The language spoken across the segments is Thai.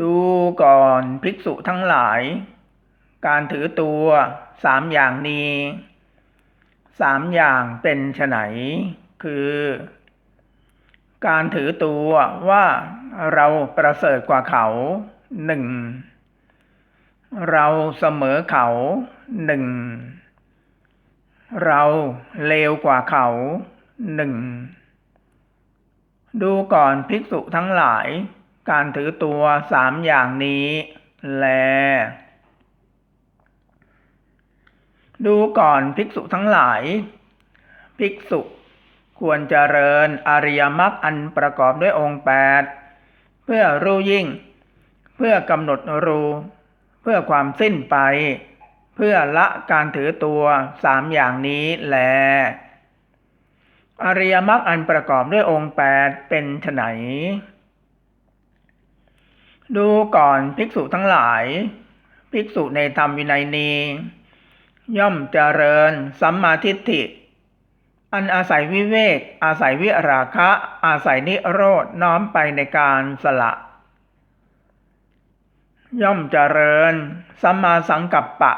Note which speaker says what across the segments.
Speaker 1: ดูก่อนภิกษุทั้งหลาย การถือตัวสามอย่างนี้สามอย่างเป็นไฉนคือ การถือตัวว่าเราประเสริฐกว่าเขาหนึ่งเราเสมอเขาหนึ่งเราเลวกว่าเขาหนึ่งดูก่อนภิกษุทั้งหลาย การถือตัวสามอย่างนี้ แล ดูก่อนภิกษุทั้งหลาย ภิกษุควรเจริญอริยมรรคอันประกอบด้วยองค์แปดเพื่อรู้ยิ่ง เพื่อกำหนดรู้ เพื่อความสิ้นไป เพื่อละการถือตัวสามอย่างนี้แล อริยมรรคอันประกอบด้วยองค์แปดเป็นไฉน ดูก่อนภิกษุทั้งหลาย ภิกษุในธรรมวินัยนี้ ย่อมเจริญสัมมาทิฏฐิ อันอาศัยวิเวก อาศัยวิราคะ อาศัยนิโรธน้อมไปในการสละ ย่อมเจริญสัมมาสังกัปปะ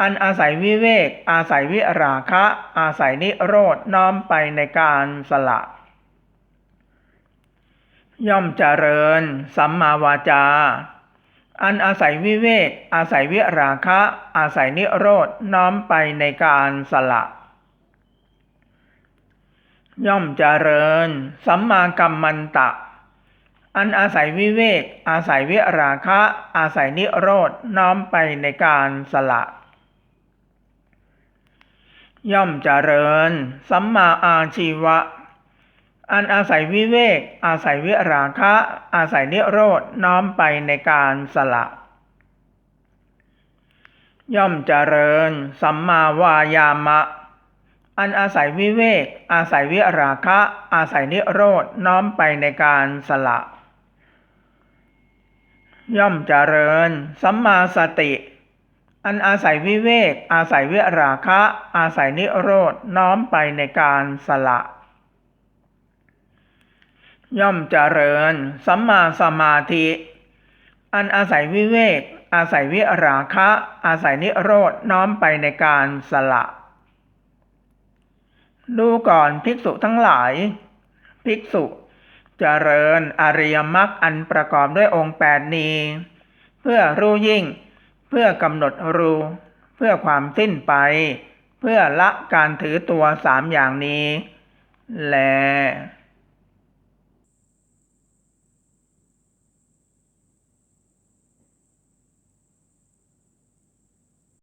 Speaker 1: อันอาศัยวิเวก อาศัยวิราคะ อาศัยนิโรธน้อมไปในการสละ ย่อมเจริญ สัมมาวาจา อันอาศัยวิเวกอาศัยวิราคะ อาศัยนิโรธน้อมไปในการสละ ย่อมเจริญ สัมมากัมมันตะ อันอาศัยวิเวกอาศัยวิราคะ อาศัยนิโรธน้อมไปในการสละ ย่อมเจริญ สัมมาอาชีวะ อันอาศัยวิเวก อาศัยวิราคะ อาศัยนิโรธน้อมไปในการสละ ย่อมเจริญ สัมมาวายามะ อันอาศัยวิเวก อาศัยวิราคะ อาศัยนิโรธน้อมไปในการสละ ย่อมเจริญ สัมมาสติ อันอาศัยวิเวก อาศัยวิราคะ อาศัยนิโรธน้อมไปในการสละ ย่อมเจริญ สัมมาสมาธิ อันอาศัยวิเวก อาศัยวิราคะ อาศัยนิโรธน้อมไปในการสละ ดูก่อนภิกษุทั้งหลาย ภิกษุเจริญอริยมรรคอันประกอบด้วยองค์แปดนี้ เพื่อรู้ยิ่ง เพื่อกำหนดรู้ เพื่อความสิ้นไป เพื่อละการถือตัวสามอย่างนี้ แล